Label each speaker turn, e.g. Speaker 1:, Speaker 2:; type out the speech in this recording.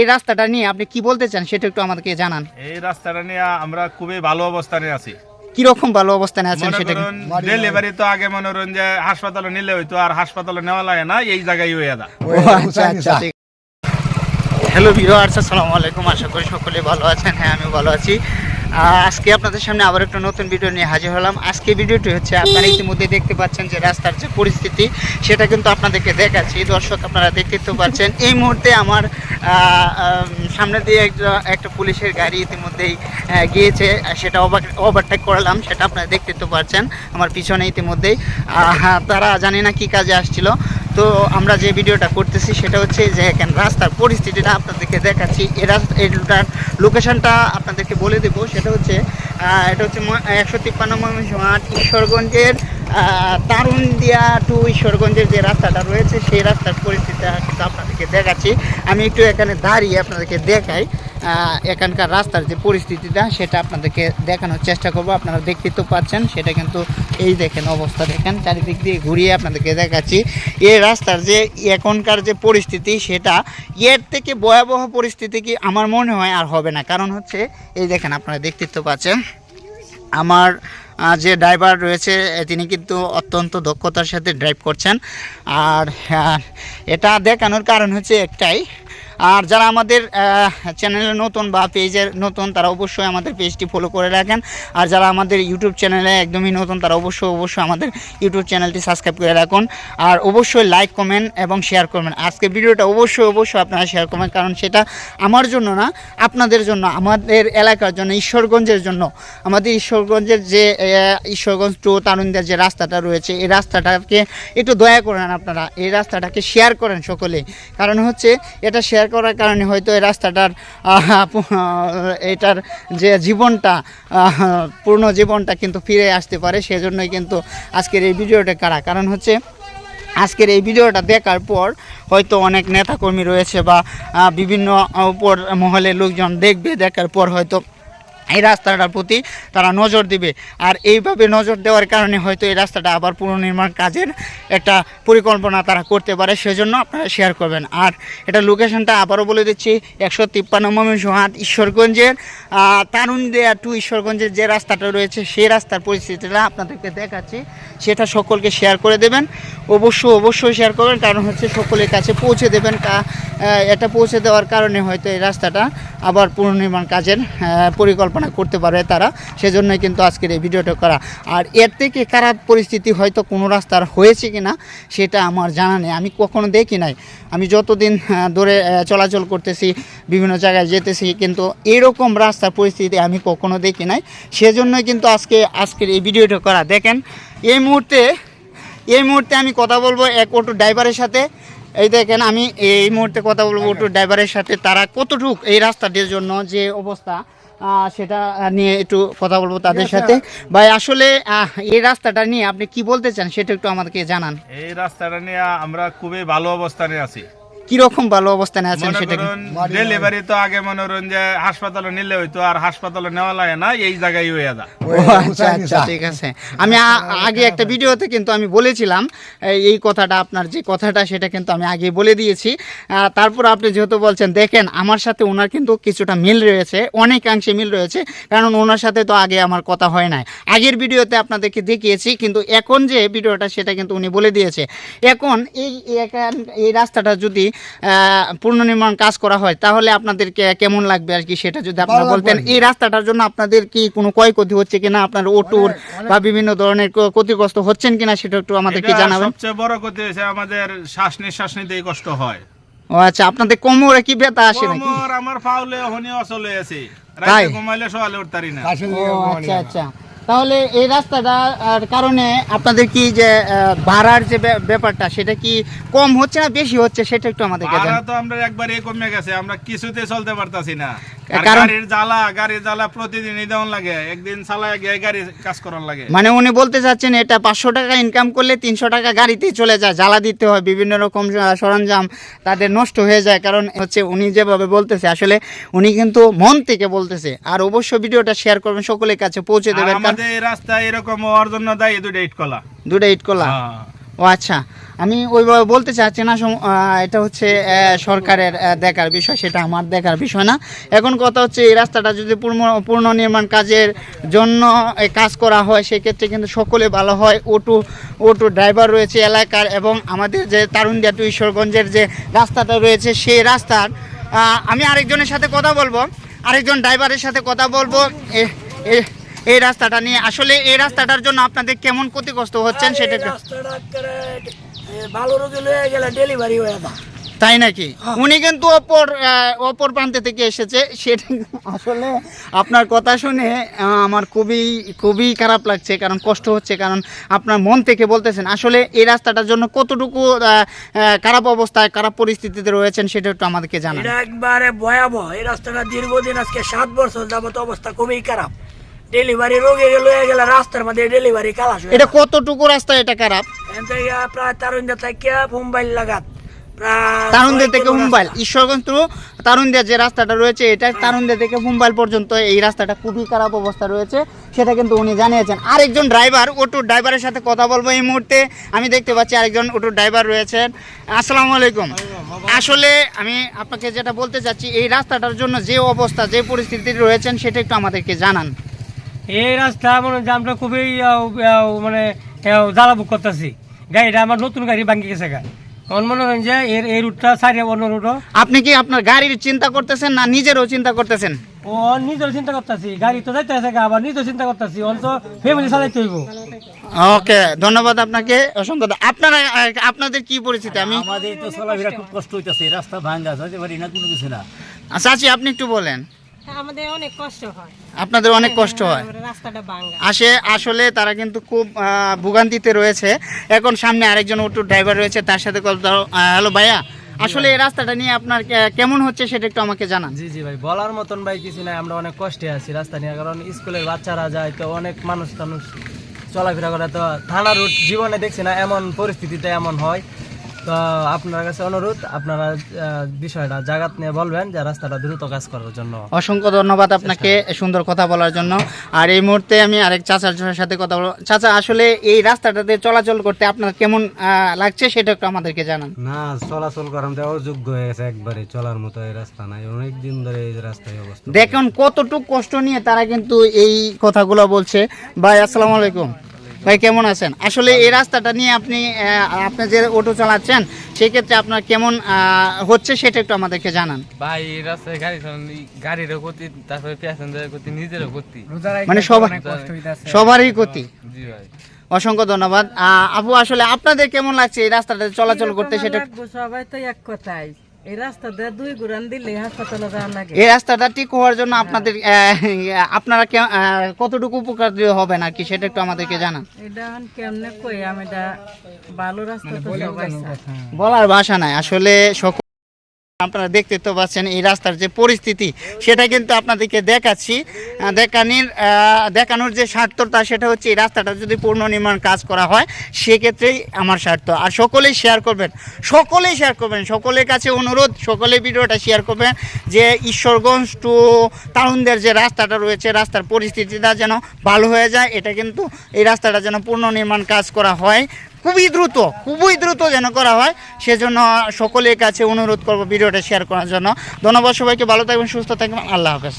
Speaker 1: এই রাস্তাটা নিয়ে আপনি কি বলতে চান সেটা একটু আমাদেরকে জানান।
Speaker 2: এই রাস্তাটা নিয়ে আমরা খুবই ভালো অবস্থানে আছি।
Speaker 1: কীরকম ভালো অবস্থানে আছেন সেটা
Speaker 2: ডেলিভারি তো আগে মনে করুন যে হাসপাতালে নিলে হইতো আর হাসপাতালে নেওয়া লাগে না এই জায়গায় হয়ে দা
Speaker 1: আচ্ছা আচ্ছা হ্যালো ভিউয়ার্স আসসালামু আলাইকুম আশা করি সকলে ভালো আছেন। হ্যাঁ আমি ভালো আছি। আজকে আপনাদের সামনে আবার একটা নতুন ভিডিও নিয়ে হাজির হলাম। আজকে ভিডিওটি হচ্ছে, আপনারা ইতিমধ্যে দেখতে পাচ্ছেন যে রাস্তার যে পরিস্থিতি, সেটা কিন্তু আপনাদেরকে দেখাচ্ছি। দর্শক, আপনারা দেখতে তো পাচ্ছেন, এই মুহূর্তে আমার সামনে দিয়ে একটা একটা পুলিশের গাড়ি ইতিমধ্যেই গিয়েছে। সেটা ওভারটেক করালাম, সেটা আপনারা দেখতে তো পাচ্ছেন। আমার পিছনে ইতিমধ্যেই তারা জানি না কি কাজে আসছিল। তো আমরা যে ভিডিওটা করতেছি সেটা হচ্ছে যে এখানে রাস্তার পরিস্থিতিটা আপনাদেরকে দেখাচ্ছি। এ রাস্তা এইটার লোকেশনটা আপনাদেরকে বলে দেবো। সেটা হচ্ছে এটা হচ্ছে একশো তিপ্পান্ন মাঠ ঈশ্বরগঞ্জের তারুণদিয়া টু ঈশ্বরগঞ্জের যে রাস্তাটা রয়েছে, সেই রাস্তার পরিস্থিতিটা আপনাদেরকে দেখাচ্ছি। আমি একটু এখানে দাঁড়িয়ে আপনাদেরকে দেখাই এখানকার রাস্তার যে পরিস্থিতিটা, সেটা আপনাদেরকে দেখানোর চেষ্টা করব। আপনারা দেখতে তো পাচ্ছেন, সেটা কিন্তু এই দেখেন অবস্থা দেখেন, চারিদিক দিয়ে ঘুরিয়ে আপনাদেরকে দেখাচ্ছি। এই রাস্তার যে এখনকার যে পরিস্থিতি, সেটা এর থেকে ভয়াবহ পরিস্থিতি কি আমার মনে হয় আর হবে না। কারণ হচ্ছে, এই দেখেন আপনারা দেখতে তো পাচ্ছেন, আমার যে ড্রাইভার রয়েছে তিনি কিন্তু অত্যন্ত দক্ষতার সাথে ড্রাইভ করছেন। আর এটা দেখানোর কারণ হচ্ছে একটাই আর যারা আমাদের চ্যানেলে নতুন বা পেজের নতুন, তারা অবশ্যই আমাদের পেজটি ফলো করে রাখেন। আর যারা আমাদের ইউটিউব চ্যানেলে একদমই নতুন, তারা অবশ্যই অবশ্যই আমাদের ইউটিউব চ্যানেলটি সাবস্ক্রাইব করে রাখুন। আর অবশ্যই লাইক কমেন্ট এবং শেয়ার করবেন। আজকে ভিডিওটা অবশ্যই অবশ্যই আপনারা শেয়ার করবেন, কারণ সেটা আমার জন্য না, আপনাদের জন্য, আমাদের এলাকার জন্য, ঈশ্বরগঞ্জের জন্য। আমাদের ঈশ্বরগঞ্জের যে ঈশ্বরগঞ্জ টু তারুণদের যে রাস্তাটা রয়েছে, এই রাস্তাটাকে একটু দয়া করেন আপনারা, এই রাস্তাটাকে শেয়ার করেন সকলে। কারণ হচ্ছে, এটা শেয়ার করার কারণে হয়তো এই রাস্তাটার এটার যে জীবনটা পূর্ণ জীবনটা কিন্তু ফিরে আসতে পারে, সেজন্যই কিন্তু আজকের এই ভিডিওটা কারা। কারণ হচ্ছে, আজকের এই ভিডিওটা দেখার পর হয়তো অনেক নেতাকর্মী রয়েছে বা বিভিন্ন উপর মহলের লোকজন দেখবে, দেখার পর হয়তো এই রাস্তাটার প্রতি তারা নজর দিবে। আর এইভাবে নজর দেওয়ার কারণে হয়তো এই রাস্তাটা আবার পুনর্নির্মাণ কাজের একটা পরিকল্পনা তারা করতে পারে সেজন্য আপনারা শেয়ার করবেন। আর এটা লোকেশনটা আবারও বলে দিচ্ছি একশো তিপ্পান্ন হাট ঈশ্বরগঞ্জের তারুণদিয়া টু ঈশ্বরগঞ্জের যে রাস্তাটা রয়েছে সেই রাস্তার পরিস্থিতিটা আপনাদেরকে দেখাচ্ছি। সেটা সকলকে শেয়ার করে দেবেন। অবশ্যই অবশ্যই শেয়ার করবেন কারণ হচ্ছে সকলের কাছে পৌঁছে দেবেন এটা পৌঁছে দেওয়ার কারণে হয়তো এই রাস্তাটা আবার পুনর্নির্মাণ কাজের আহ, পরিকল্পনা করতে পারবে তারা সেজন্যই কিন্তু আজকের এই ভিডিওটা করা। আর এর থেকে খারাপ পরিস্থিতি হয়তো কোনো রাস্তার হয়েছে কি না সেটা আমার জানা নেই। আমি কখনো দেখি নাই। আমি যতদিন ধরে চলাচল করতেছি বিভিন্ন জায়গায় যেতেছি কিন্তু এরকম রাস্তার পরিস্থিতি আমি কখনো দেখি নাই। সেজন্যই কিন্তু আজকে আজকের এই ভিডিওটা করা। দেখেন এই মুহূর্তে এই মুহূর্তে আমি কথা বলব এক অটো ড্রাইভারের সাথে। এই দেখেন আমি এই মুহূর্তে কথা বলব অটো ড্রাইভারের সাথে। তারা কতটুক এই রাস্তাটির জন্য যে অবস্থা সেটা নিয়ে একটু কথা বলব তাদের সাথে। ভাই আসলে আহ, এই রাস্তাটা নিয়ে আপনি কি বলতে চান সেটা একটু আমাদেরকে জানান।
Speaker 2: এই রাস্তাটা নিয়ে আমরা খুবই ভালো অবস্থানে আছি।
Speaker 1: কীরকম ভালো অবস্থানে আছেন সেটা কি-
Speaker 2: ডেলিভারি তো আগে মনে করুন যে হাসপাতালে নিলে হইতো আর হাসপাতালে নেওয়া লাগে না এই জায়গায় হয়ে দা
Speaker 1: আচ্ছা আচ্ছা ঠিক আছে। আমি আগে একটা ভিডিওতে কিন্তু আমি বলেছিলাম এই- কথাটা আপনার যে কথাটা সেটা কিন্তু আমি আগে বলে দিয়েছি। তারপর আপনি যেহেতু বলছেন দেখেন আমার সাথে ওনার কিন্তু কিছুটা মিল রয়েছে অনেকাংশে মিল রয়েছে কারণ ওনার সাথে তো আগে আমার কথা হয় নাই। আগের ভিডিওতে আপনাদেরকে দেখিয়েছি কিন্তু এখন যে ভিডিওটা সেটা কিন্তু উনি বলে দিয়েছে। এখন এই এই রাস্তাটা যদি পুনর্নির্মাণ কাজ করা হয় তাহলে আপনাদেরকে কেমন লাগবে আর কি সেটা যদি আপনারা বলতেন? এই রাস্তাটার জন্য আপনাদের কি কোনো ক্ষয়ক্ষতি হচ্ছে কিনা? আপনার ওটুর বা বিভিন্ন ধরনের ক্ষতিগ্রস্ত হচ্ছেন কিনা সেটা একটু আমাদেরকে জানাবেন।
Speaker 2: সবচেয়ে বড় ক্ষতি হয়েছে আমাদের শ্বাস নিঃশ্বাস নিতেই কষ্ট হয়।
Speaker 1: ও আচ্ছা আপনাদের কোমরে কি ব্যথা আসে নাকি?
Speaker 2: কোমর আমার ফাউলে হনি অচলে আছে? রাতে ঘুমাইলে সকালে উঠতারি না।
Speaker 1: আচ্ছা আচ্ছা। তাহলে এই রাস্তাটার কারণে আপনাদের কি যে ভাড়ার যে ব্যাপারটা সেটা কি কম হচ্ছে না বেশি হচ্ছে সেটা একটু আমাদের
Speaker 2: ভাড়া তো আমরা একবারে কমে গেছে আমরা কিছুতে চলতে পারতাছি না।
Speaker 1: মানে উনি বলতে চাচ্ছেন এটা পাঁচশো টাকা ইনকাম করলে তিনশো টাকা গাড়িতেই চলে যায় জ্বালা দিতে হয় বিভিন্ন রকম সরঞ্জাম তাদের নষ্ট হয়ে যায়। কারণ হচ্ছে উনি যেভাবে বলতেছে আসলে উনি কিন্তু মন থেকে বলতেছে। আর অবশ্য ভিডিওটা শেয়ার করবেন সকলের কাছে পৌঁছে দেবেন।
Speaker 2: আমাদের এই রাস্তা এরকম হওয়ার জন্য দায়ী দুটো ইট কলা।
Speaker 1: দুটো ইট করলা
Speaker 2: হ্যাঁ।
Speaker 1: ও আচ্ছা। আমি ওইভাবে বলতে চাচ্ছি না এটা হচ্ছে সরকারের দেখার বিষয়, সেটা আমার দেখার বিষয় না। এখন কথা হচ্ছে, এই রাস্তাটা যদি পূর্ণ পূর্ণ নির্মাণ কাজের জন্য কাজ করা হয়, সেক্ষেত্রে কিন্তু সকলে ভালো হয়। অটো অটো ড্রাইভার রয়েছে এলাকার এবং আমাদের যে তারুণ্ডিয়া টু ঈশ্বরগঞ্জের যে রাস্তাটা রয়েছে, সেই রাস্তার আমি আরেকজনের সাথে কথা বলব, আরেকজন ড্রাইভারের সাথে কথা বলব। এই রাস্তাটা নিয়ে, আসলে এই রাস্তাটার জন্য আপনাদের কেমন ক্ষতিগ্রস্ত হচ্ছেন, সেটা
Speaker 3: ভালো রোগী লয়ে গেলে ডেলিভারি হয়ে যায়
Speaker 1: তাই নাকি? উনি কিন্তু অপর অপর প্রান্তে থেকে এসেছে। সেটা আসলে আপনার কথা শুনে আমার খুবই খুবই খারাপ লাগছে কারণ কষ্ট হচ্ছে কারণ আপনার মন থেকে বলতেছেন আসলে এই রাস্তাটার জন্য কতটুকু খারাপ অবস্থায় খারাপ পরিস্থিতিতে রয়েছেন সেটা একটু আমাদেরকে জানান।
Speaker 3: একবারে ভয়াবহ। এই রাস্তাটা দীর্ঘদিন আজকে সাত বছর যাবত অবস্থা খুবই খারাপ। ডেলিভারি রোগী লয়ে গেলে রাস্তার মধ্যে ডেলিভারি কালাস
Speaker 1: এটা কতটুকু রাস্তা এটা খারাপ?
Speaker 3: প্রায় তারুণ্যা থেকে মুম্বাই লাগাত।
Speaker 1: তারুণদের থেকে মুম্বাইল। ঈশ্বরগঞ্জ টু তারুণদের যে রাস্তাটা রয়েছে এটা তারুণদের থেকে মুম্বাইল পর্যন্ত এই রাস্তাটা খুবই খারাপ অবস্থা রয়েছে সেটা কিন্তু উনি জানিয়েছেন। আরেকজন ড্রাইভার অটো ড্রাইভারের সাথে কথা বলব এই মুহূর্তে। আমি দেখতে পাচ্ছি আরেকজন অটো ড্রাইভার রয়েছেন আসসালামু আলাইকুম। আসলে আমি আপনাকে যেটা বলতে চাচ্ছি এই রাস্তাটার জন্য যে অবস্থা যে পরিস্থিতি রয়েছেন সেটা একটু আমাদেরকে জানান।
Speaker 4: এই রাস্তা মনে আমরা খুবই মানে জ্বালা বুক করতেছি। গাড়িটা আমার নতুন গাড়ি ভাঙ্গি গেছে গা। মনে হয় যে এর এই রুটটা সারি অন্য রুটও
Speaker 1: আপনি কি আপনার গাড়ির চিন্তা করতেছেন না নিজেরও চিন্তা করতেছেন?
Speaker 4: ও নিজের চিন্তা করতেছি। গাড়ি তো যাইতে আছে আবার নিজের চিন্তা করতেছি। অন্ত ফ্যামিলি চালাইতে হইব।
Speaker 1: ওকে ধন্যবাদ আপনাকে অসংখ্য। আপনারা আপনাদের কি পরিস্থিতি? আমি
Speaker 5: আমাদের তো চলাফেরা খুব কষ্ট হইতেছে রাস্তা ভাঙ্গা যাইতে পারি না কোনো কিছু না।
Speaker 1: চাচি আপনি একটু বলেন।
Speaker 6: আমাদের অনেক কষ্ট হয়।
Speaker 1: আপনাদের অনেক কষ্ট হয়।
Speaker 6: রাস্তাটা ভাঙ্গা
Speaker 1: আসে আসলে তারা কিন্তু খুব ভোগান্তিতে রয়েছে। এখন সামনে আরেকজন অটো ড্রাইভার রয়েছে তার সাথে কথা হ্যালো ভাইয়া আসলে এই রাস্তাটা নিয়ে আপনার কেমন হচ্ছে সেটা একটু আমাকে জানান।
Speaker 4: জি জি ভাই বলার মতন ভাই কিছু নাই আমরা অনেক কষ্টে আছি রাস্তা নিয়ে। কারণ স্কুলের বাচ্চারা যায় তো অনেক মানুষ টানুষ চলাফেরা করে তো থানা রুট জীবনে দেখছি না এমন পরিস্থিতিতে এমন হয়। তো আপনার কাছে অনুরোধ আপনারা আহ, বিষয়টা জাগাত নিয়ে বলবেন যে রাস্তাটা দ্রুত কাজ করার জন্য।
Speaker 1: অসংখ্য ধন্যবাদ আপনাকে সুন্দর কথা বলার জন্য। আর এই মুহূর্তে আমি আরেক চাচার সাথে কথা বলব চাচা আসলে এই রাস্তাটাতে চলাচল করতে আপনার কেমন আহ, লাগছে সেটা একটু আমাদেরকে জানান।
Speaker 7: না চলাচল করার মধ্যে অযোগ্য হয়ে গেছে একবারে চলার মতো এই রাস্তা নাই। অনেক দিন ধরে এই রাস্তায় অবস্থা।
Speaker 1: দেখুন কতটুকু কষ্ট নিয়ে তারা কিন্তু এই কথাগুলো বলছে। ভাই আসসালামু আলাইকুম। ভাই কেমন আছেন? আসলে এই রাস্তাটা নিয়ে আপনি আপনি যে অটো চালাচ্ছেন সেক্ষেত্রে আপনার কেমন হচ্ছে সেটা একটু আমাদেরকে জানান।
Speaker 8: ভাই এই রাস্তায় গাড়ি চালানো গাড়িরও ক্ষতি তারপরে প্যাসেঞ্জারের ক্ষতি নিজেরও ক্ষতি।
Speaker 1: মানে সবার সবারই ক্ষতি।
Speaker 8: জি ভাই।
Speaker 1: অসংখ্য ধন্যবাদ। আহ, আপু আসলে আপনাদের কেমন লাগছে এই রাস্তাটা চলাচল করতে সেটা
Speaker 6: সবাই তো এক কথাই এই রাস্তাটা দুই ঘুরান দিলে হাসপাতালে যাওয়া লাগে।
Speaker 1: এই রাস্তাটা ঠিক হওয়ার জন্য আপনাদের আহ, আপনারা কে- আহ, কতটুকু উপকার হবেন আর কি সেটা একটু আমাদেরকে জানান।
Speaker 6: এটা কেমনে কই আমি এটা ভালো রাস্তা তো সবাই
Speaker 1: বলার ভাষা নাই আসলে সকল আপনারা দেখতে তো পাচ্ছেন এই রাস্তার যে পরিস্থিতি, সেটা কিন্তু আপনাদেরকে দেখাচ্ছি। দেখানির দেখানোর যে স্বার্থটা সেটা হচ্ছে এই রাস্তাটা যদি পুনর্নির্মাণ কাজ করা হয়, সেক্ষেত্রেই আমার স্বার্থ। আর সকলেই শেয়ার করবেন, সকলেই শেয়ার করবেন, সকলের কাছে অনুরোধ সকলে ভিডিওটা শেয়ার করবেন যে ঈশ্বরগঞ্জ টু তারুণদের যে রাস্তাটা রয়েছে, রাস্তার পরিস্থিতিটা যেন ভালো হয়ে যায়, এটা কিন্তু এই রাস্তাটা যেন পুনর্নির্মাণ কাজ করা হয়। খুবই দ্রুত খুবই দ্রুত যেন করা হয়। সেজন্য সকলের কাছে অনুরোধ করব ভিডিওটা শেয়ার করার জন্য। ধন্যবাদ সবাইকে, ভালো থাকবেন, সুস্থ থাকবেন, আল্লাহ হাফেজ।